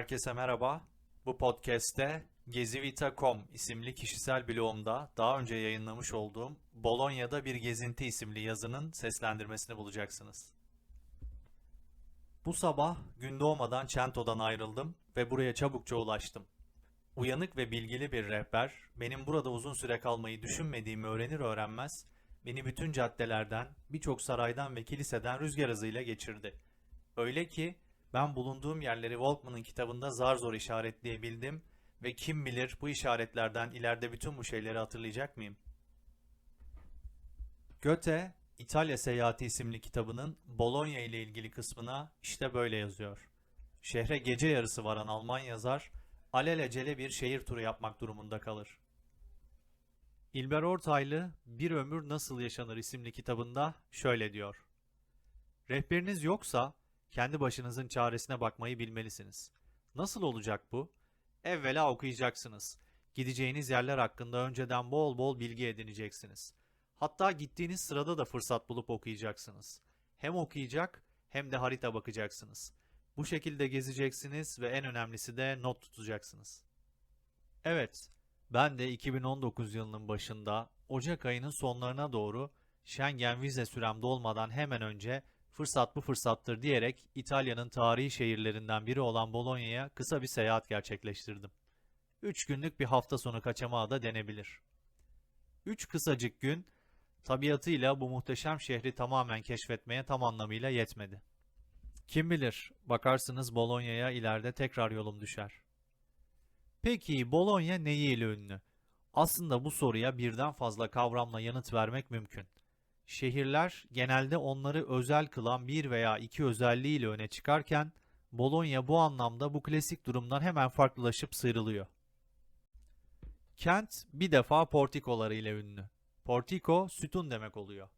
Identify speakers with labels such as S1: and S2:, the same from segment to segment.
S1: Herkese merhaba. Bu podcast'te gezivita.com isimli kişisel blogumda daha önce yayınlamış olduğum Bolonya'da bir gezinti isimli yazının seslendirmesini bulacaksınız. Bu sabah gün doğmadan Çento'dan ayrıldım ve buraya çabukça ulaştım. Uyanık ve bilgili bir rehber, benim burada uzun süre kalmayı düşünmediğimi öğrenir öğrenmez, beni bütün caddelerden, birçok saraydan ve kiliseden rüzgar hızıyla geçirdi. Öyle ki ben bulunduğum yerleri Walkman'ın kitabında zar zor işaretleyebildim ve kim bilir bu işaretlerden ileride bütün bu şeyleri hatırlayacak mıyım? Goethe, İtalya Seyahati isimli kitabının Bologna ile ilgili kısmına işte böyle yazıyor. Şehre gece yarısı varan Alman yazar, alelacele bir şehir turu yapmak durumunda kalır. İlber Ortaylı Bir Ömür Nasıl Yaşanır isimli kitabında şöyle diyor. Rehberiniz yoksa kendi başınızın çaresine bakmayı bilmelisiniz. Nasıl olacak bu? Evvela okuyacaksınız. Gideceğiniz yerler hakkında önceden bol bol bilgi edineceksiniz. Hatta gittiğiniz sırada da fırsat bulup okuyacaksınız. Hem okuyacak hem de harita bakacaksınız. Bu şekilde gezeceksiniz ve en önemlisi de not tutacaksınız. Evet, ben de 2019 yılının başında Ocak ayının sonlarına doğru Schengen vize sürem dolmadan hemen önce fırsat bu fırsattır diyerek İtalya'nın tarihi şehirlerinden biri olan Bologna'ya kısa bir seyahat gerçekleştirdim. 3 günlük bir hafta sonu kaçamağı da denebilir. 3 kısacık gün tabiatıyla bu muhteşem şehri tamamen keşfetmeye tam anlamıyla yetmedi. Kim bilir, bakarsınız Bologna'ya ileride tekrar yolum düşer. Peki Bologna neyiyle ünlü? Aslında bu soruya birden fazla kavramla yanıt vermek mümkün. Şehirler genelde onları özel kılan bir veya iki özelliğiyle öne çıkarken Bologna bu anlamda bu klasik durumdan hemen farklılaşıp sıyrılıyor. Kent bir defa portikoları ile ünlü. Portiko sütun demek oluyor.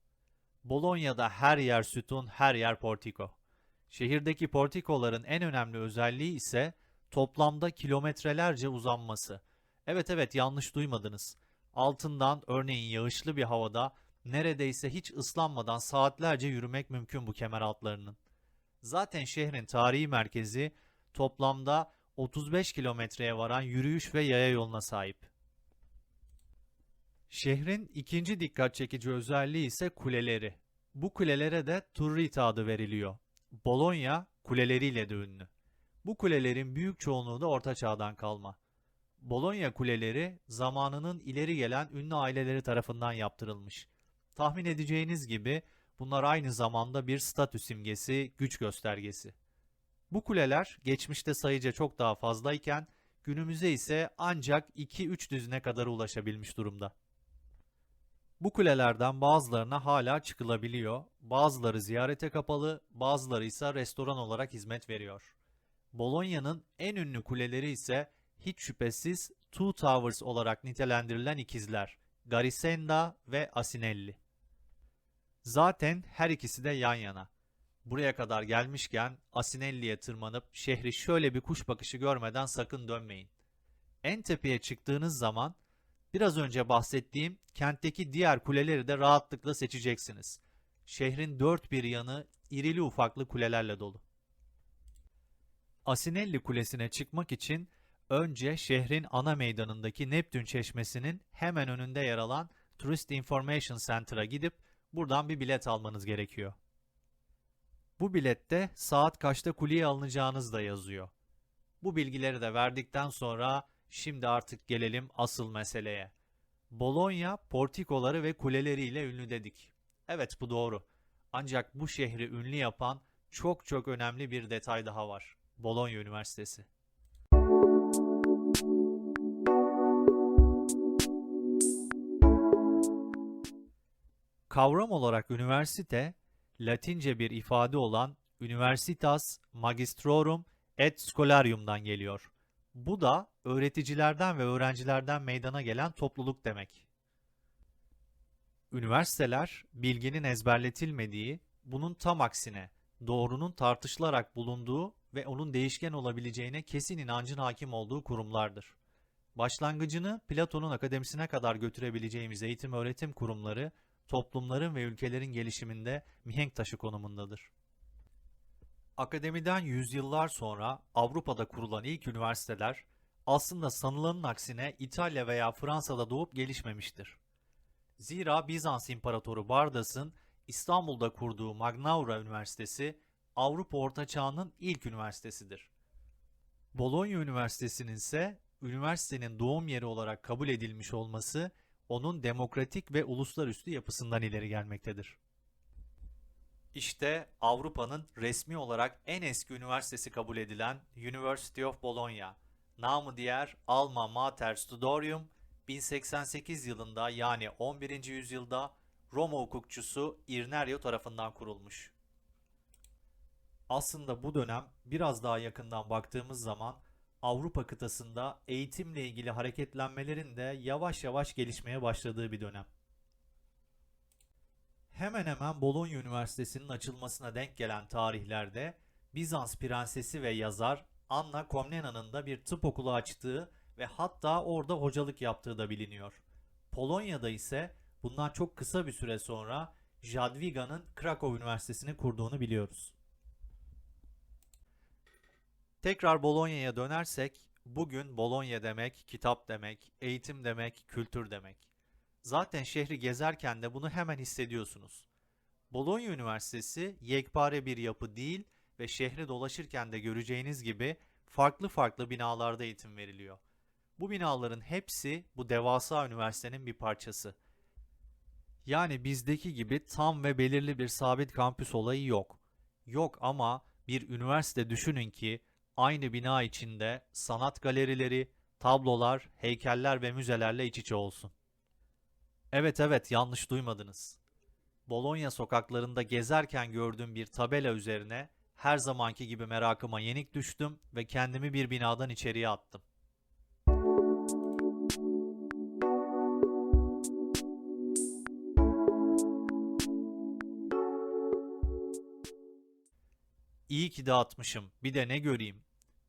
S1: Bologna'da her yer sütun, her yer portiko. Şehirdeki portikoların en önemli özelliği ise toplamda kilometrelerce uzanması. Evet evet yanlış duymadınız. Altından örneğin yağışlı bir havada neredeyse hiç ıslanmadan saatlerce yürümek mümkün bu kemer altlarının. Zaten şehrin tarihi merkezi toplamda 35 kilometreye varan yürüyüş ve yaya yoluna sahip. Şehrin ikinci dikkat çekici özelliği ise kuleleri. Bu kulelere de Turrita adı veriliyor. Bologna kuleleriyle de ünlü. Bu kulelerin büyük çoğunluğu da Orta Çağ'dan kalma. Bologna kuleleri zamanının ileri gelen ünlü aileleri tarafından yaptırılmış. Tahmin edeceğiniz gibi bunlar aynı zamanda bir statü simgesi, güç göstergesi. Bu kuleler geçmişte sayıca çok daha fazlayken günümüze ise ancak 2-3 düzine kadar ulaşabilmiş durumda. Bu kulelerden bazılarına hala çıkılabiliyor, bazıları ziyarete kapalı, bazıları ise restoran olarak hizmet veriyor. Bologna'nın en ünlü kuleleri ise hiç şüphesiz Two Towers olarak nitelendirilen ikizler, Garisenda ve Asinelli. Zaten her ikisi de yan yana. Buraya kadar gelmişken Asinelli'ye tırmanıp şehri şöyle bir kuş bakışı görmeden sakın dönmeyin. En tepeye çıktığınız zaman biraz önce bahsettiğim kentteki diğer kuleleri de rahatlıkla seçeceksiniz. Şehrin dört bir yanı irili ufaklı kulelerle dolu. Asinelli Kulesi'ne çıkmak için önce şehrin ana meydanındaki Neptün Çeşmesi'nin hemen önünde yer alan Tourist Information Center'a gidip buradan bir bilet almanız gerekiyor. Bu bilette saat kaçta kuleye alınacağınız da yazıyor. Bu bilgileri de verdikten sonra şimdi artık gelelim asıl meseleye. Bologna portikoları ve kuleleriyle ünlü dedik. Evet bu doğru. Ancak bu şehri ünlü yapan çok çok önemli bir detay daha var. Bologna Üniversitesi. Kavram olarak üniversite, Latince bir ifade olan Universitas Magistrorum et Scholarium'dan geliyor. Bu da öğreticilerden ve öğrencilerden meydana gelen topluluk demek. Üniversiteler, bilginin ezberletilmediği, bunun tam aksine doğrunun tartışılarak bulunduğu ve onun değişken olabileceğine kesin inancın hakim olduğu kurumlardır. Başlangıcını Platon'un akademisine kadar götürebileceğimiz eğitim öğretim kurumları, toplumların ve ülkelerin gelişiminde mihenk taşı konumundadır. Akademiden yüzyıllar sonra Avrupa'da kurulan ilk üniversiteler aslında sanılanın aksine İtalya veya Fransa'da doğup gelişmemiştir. Zira Bizans İmparatoru Bardas'ın İstanbul'da kurduğu Magnaura Üniversitesi Avrupa Orta Çağı'nın ilk üniversitesidir. Bologna Üniversitesi'nin ise üniversitenin doğum yeri olarak kabul edilmiş olması onun demokratik ve uluslararası yapısından ileri gelmektedir. İşte Avrupa'nın resmi olarak en eski üniversitesi kabul edilen University of Bologna, namı diğer Alma Mater Studorium, 1088 yılında yani 11. yüzyılda Roma hukukçusu Irnerio tarafından kurulmuş. Aslında bu dönem biraz daha yakından baktığımız zaman Avrupa kıtasında eğitimle ilgili hareketlenmelerin de yavaş yavaş gelişmeye başladığı bir dönem. Hemen hemen Bologna Üniversitesi'nin açılmasına denk gelen tarihlerde Bizans prensesi ve yazar Anna Komnena'nın da bir tıp okulu açtığı ve hatta orada hocalık yaptığı da biliniyor. Polonya'da ise bundan çok kısa bir süre sonra Jadwiga'nın Krakow Üniversitesi'ni kurduğunu biliyoruz. Tekrar Bologna'ya dönersek, bugün Bologna demek, kitap demek, eğitim demek, kültür demek. Zaten şehri gezerken de bunu hemen hissediyorsunuz. Bologna Üniversitesi yekpare bir yapı değil ve şehri dolaşırken de göreceğiniz gibi farklı farklı binalarda eğitim veriliyor. Bu binaların hepsi bu devasa üniversitenin bir parçası. Yani bizdeki gibi tam ve belirli bir sabit kampüs olayı yok. Yok ama bir üniversite düşünün ki aynı bina içinde sanat galerileri, tablolar, heykeller ve müzelerle iç içe olsun. Evet evet yanlış duymadınız. Bologna sokaklarında gezerken gördüğüm bir tabela üzerine her zamanki gibi merakıma yenik düştüm ve kendimi bir binadan içeriye attım. İyi ki de atmışım. Bir de ne göreyim.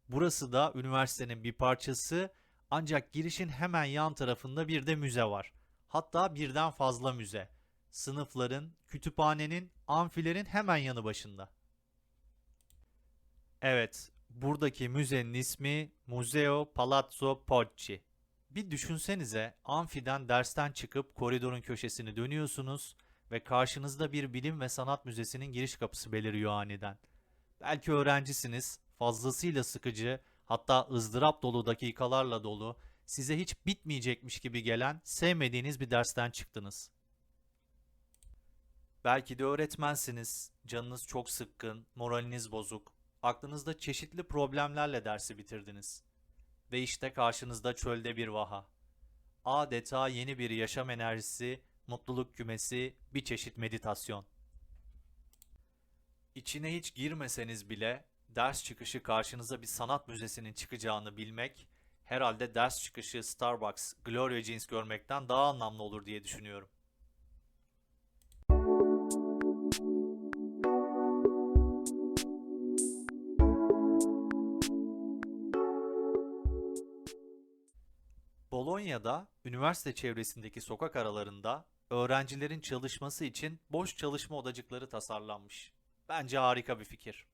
S1: Burası da üniversitenin bir parçası ancak girişin hemen yan tarafında bir de müze var. Hatta birden fazla müze. Sınıfların, kütüphanenin, amfilerin hemen yanı başında. Evet, buradaki müzenin ismi Museo Palazzo Pocci. Bir düşünsenize amfiden dersten çıkıp koridorun köşesini dönüyorsunuz ve karşınızda bir bilim ve sanat müzesinin giriş kapısı beliriyor aniden. Belki öğrencisiniz, fazlasıyla sıkıcı, hatta ızdırap dolu dakikalarla dolu, size hiç bitmeyecekmiş gibi gelen, sevmediğiniz bir dersten çıktınız. Belki de öğretmensiniz, canınız çok sıkkın, moraliniz bozuk, aklınızda çeşitli problemlerle dersi bitirdiniz. Ve işte karşınızda çölde bir vaha. Adeta yeni bir yaşam enerjisi, mutluluk kümesi, bir çeşit meditasyon. İçine hiç girmeseniz bile ders çıkışı karşınıza bir sanat müzesinin çıkacağını bilmek herhalde ders çıkışı Starbucks, Gloria Jeans görmekten daha anlamlı olur diye düşünüyorum. Bolonya'da üniversite çevresindeki sokak aralarında öğrencilerin çalışması için boş çalışma odacıkları tasarlanmış. Bence harika bir fikir.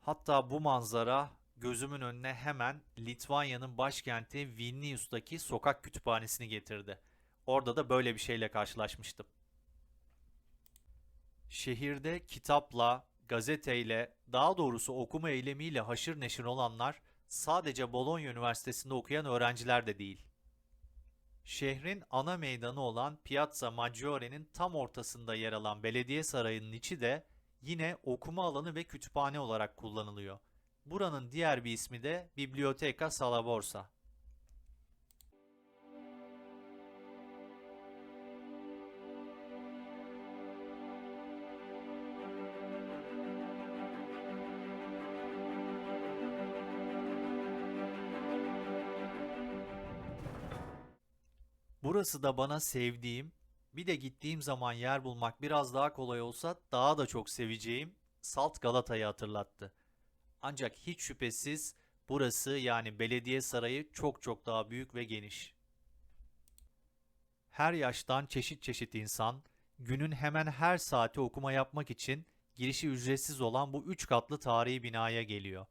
S1: Hatta bu manzara gözümün önüne hemen Litvanya'nın başkenti Vilnius'taki sokak kütüphanesini getirdi. Orada da böyle bir şeyle karşılaşmıştım. Şehirde kitapla, gazeteyle, daha doğrusu okuma eylemiyle haşır neşir olanlar sadece Bologna Üniversitesi'nde okuyan öğrenciler de değil. Şehrin ana meydanı olan Piazza Maggiore'nin tam ortasında yer alan belediye sarayının içi de yine okuma alanı ve kütüphane olarak kullanılıyor. Buranın diğer bir ismi de Biblioteca Salaborsa. Burası da bana sevdiğim, bir de gittiğim zaman yer bulmak biraz daha kolay olsa daha da çok seveceğim Salt Galata'yı hatırlattı. Ancak hiç şüphesiz burası yani belediye sarayı çok çok daha büyük ve geniş. Her yaştan çeşit çeşit insan günün hemen her saati okuma yapmak için girişi ücretsiz olan bu 3 katlı tarihi binaya geliyor.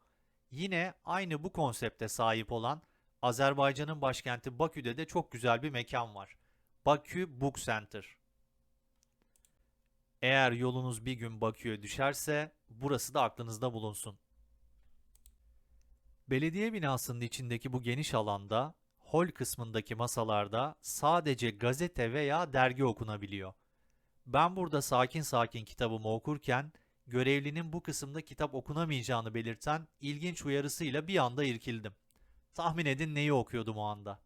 S1: Yine aynı bu konsepte sahip olan Azerbaycan'ın başkenti Bakü'de de çok güzel bir mekan var. Bakü Book Center. Eğer yolunuz bir gün Bakü'ye düşerse burası da aklınızda bulunsun. Belediye binasının içindeki bu geniş alanda hol kısmındaki masalarda sadece gazete veya dergi okunabiliyor. Ben burada sakin sakin kitabımı okurken görevlinin bu kısımda kitap okunamayacağını belirten ilginç uyarısıyla bir anda irkildim. Tahmin edin neyi okuyordum o anda.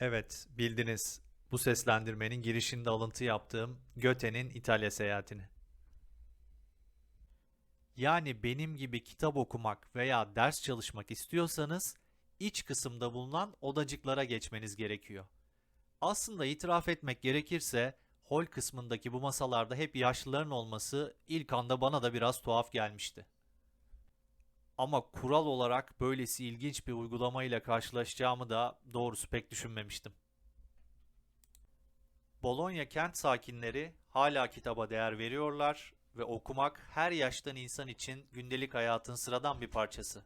S1: Evet, bildiniz. Bu seslendirmenin girişinde alıntı yaptığım Göte'nin İtalya seyahatini. Yani benim gibi kitap okumak veya ders çalışmak istiyorsanız iç kısımda bulunan odacıklara geçmeniz gerekiyor. Aslında itiraf etmek gerekirse hol kısmındaki bu masalarda hep yaşlıların olması ilk anda bana da biraz tuhaf gelmişti. Ama kural olarak böylesi ilginç bir uygulamayla karşılaşacağımı da doğrusu pek düşünmemiştim. Bologna kent sakinleri hala kitaba değer veriyorlar ve okumak her yaştan insan için gündelik hayatın sıradan bir parçası.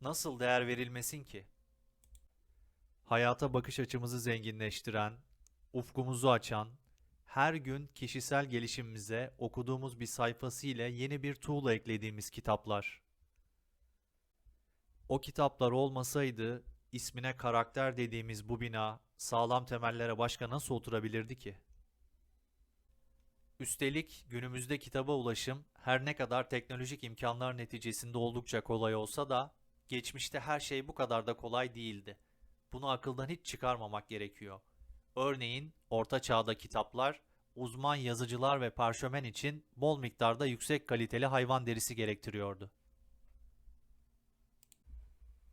S1: Nasıl değer verilmesin ki? Hayata bakış açımızı zenginleştiren, ufkumuzu açan, her gün kişisel gelişimimize okuduğumuz bir sayfası ile yeni bir tuğla eklediğimiz kitaplar. O kitaplar olmasaydı ismine karakter dediğimiz bu bina sağlam temellere başka nasıl oturabilirdi ki? Üstelik günümüzde kitaba ulaşım her ne kadar teknolojik imkanlar neticesinde oldukça kolay olsa da geçmişte her şey bu kadar da kolay değildi. Bunu akıldan hiç çıkarmamak gerekiyor. Örneğin Orta Çağ'da kitaplar uzman yazıcılar ve parşömen için bol miktarda yüksek kaliteli hayvan derisi gerektiriyordu.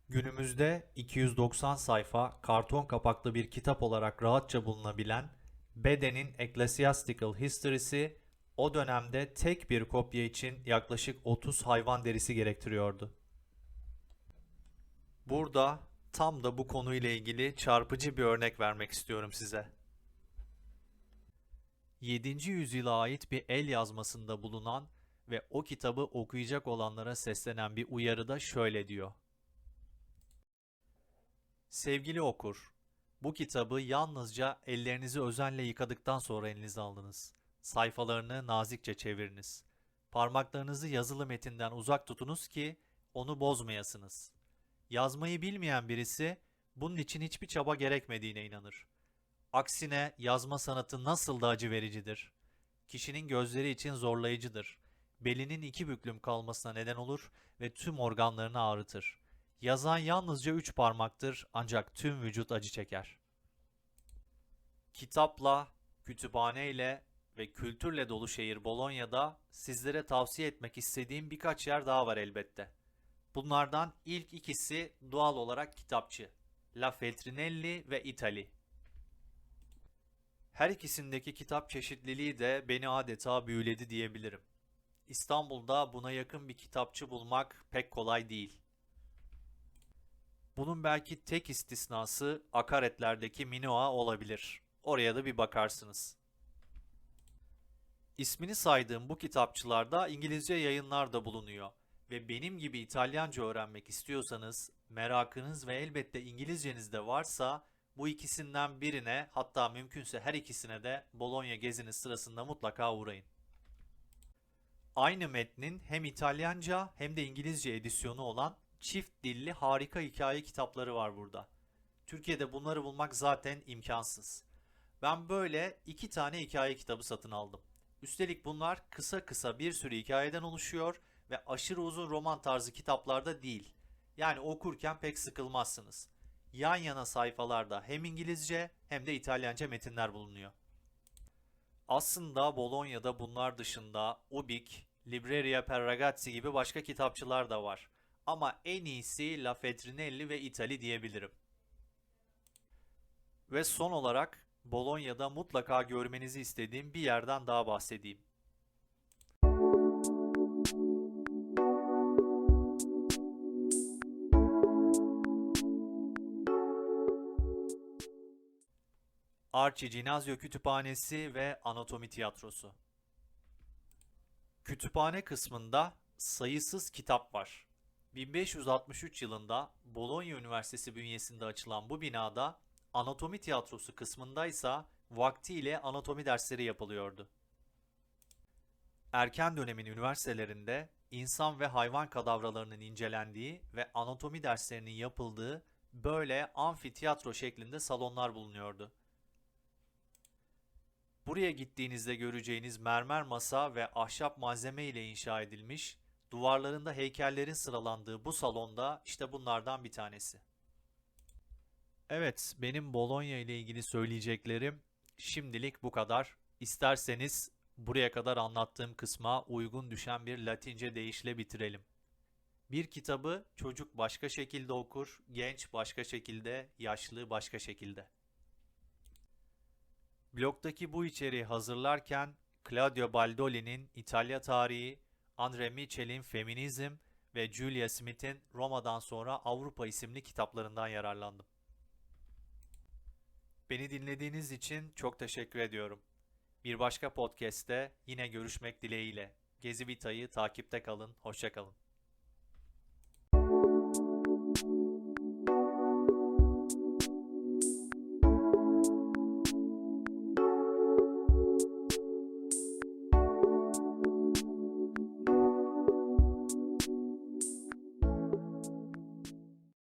S1: Günümüzde 290 sayfa karton kapaklı bir kitap olarak rahatça bulunabilen Bede'nin Ecclesiastical History'si o dönemde tek bir kopya için yaklaşık 30 hayvan derisi gerektiriyordu. Burada tam da bu konuyla ilgili çarpıcı bir örnek vermek istiyorum size. 7. yüzyıla ait bir el yazmasında bulunan ve o kitabı okuyacak olanlara seslenen bir uyarıda şöyle diyor. Sevgili okur, bu kitabı yalnızca ellerinizi özenle yıkadıktan sonra elinize aldınız. Sayfalarını nazikçe çeviriniz. Parmaklarınızı yazılı metinden uzak tutunuz ki onu bozmayasınız. Yazmayı bilmeyen birisi bunun için hiçbir çaba gerekmediğine inanır. Aksine yazma sanatı nasıl da acı vericidir. Kişinin gözleri için zorlayıcıdır. Belinin iki büklüm kalmasına neden olur ve tüm organlarını ağrıtır. Yazan yalnızca üç parmaktır ancak tüm vücut acı çeker. Kitapla, kütüphaneyle ve kültürle dolu şehir Bolonya'da sizlere tavsiye etmek istediğim birkaç yer daha var elbette. Bunlardan ilk ikisi doğal olarak kitapçı. La Feltrinelli ve Itali. Her ikisindeki kitap çeşitliliği de beni adeta büyüledi diyebilirim. İstanbul'da buna yakın bir kitapçı bulmak pek kolay değil. Bunun belki tek istisnası akaretlerdeki Minoa olabilir. Oraya da bir bakarsınız. İsmini saydığım bu kitapçılarda İngilizce yayınlar da bulunuyor ve benim gibi İtalyanca öğrenmek istiyorsanız, merakınız ve elbette İngilizceniz de varsa bu ikisinden birine hatta mümkünse her ikisine de Bologna geziniz sırasında mutlaka uğrayın. Aynı metnin hem İtalyanca hem de İngilizce edisyonu olan çift dilli harika hikaye kitapları var burada. Türkiye'de bunları bulmak zaten imkansız. Ben böyle iki tane hikaye kitabı satın aldım. Üstelik bunlar kısa kısa bir sürü hikayeden oluşuyor ve aşırı uzun roman tarzı kitaplarda değil. Yani okurken pek sıkılmazsınız. Yan yana sayfalarda hem İngilizce hem de İtalyanca metinler bulunuyor. Aslında Bologna'da bunlar dışında Ubik, Libreria per Ragazzi gibi başka kitapçılar da var. Ama en iyisi La Feltrinelli ve Itali diyebilirim. Ve son olarak Bologna'da mutlaka görmenizi istediğim bir yerden daha bahsedeyim. Ginazio Kütüphanesi ve Anatomi Tiyatrosu. Kütüphane kısmında sayısız kitap var. 1563 yılında Bologna Üniversitesi bünyesinde açılan bu binada anatomi tiyatrosu kısmındaysa vaktiyle anatomi dersleri yapılıyordu. Erken dönemin üniversitelerinde insan ve hayvan kadavralarının incelendiği ve anatomi derslerinin yapıldığı böyle amfiteyatro şeklinde salonlar bulunuyordu. Buraya gittiğinizde göreceğiniz mermer masa ve ahşap malzeme ile inşa edilmiş, duvarlarında heykellerin sıralandığı bu salonda işte bunlardan bir tanesi. Evet, benim Bologna ile ilgili söyleyeceklerim şimdilik bu kadar. İsterseniz buraya kadar anlattığım kısma uygun düşen bir Latince deyişle bitirelim. Bir kitabı çocuk başka şekilde okur, genç başka şekilde, yaşlı başka şekilde. Blogdaki bu içeriği hazırlarken Claudio Baldoli'nin İtalya tarihi, Andre Michel'in Feminizm ve Julia Smith'in Roma'dan sonra Avrupa isimli kitaplarından yararlandım. Beni dinlediğiniz için çok teşekkür ediyorum. Bir başka podcast'te yine görüşmek dileğiyle. Gezi Vita'yı takipte kalın, hoşça kalın.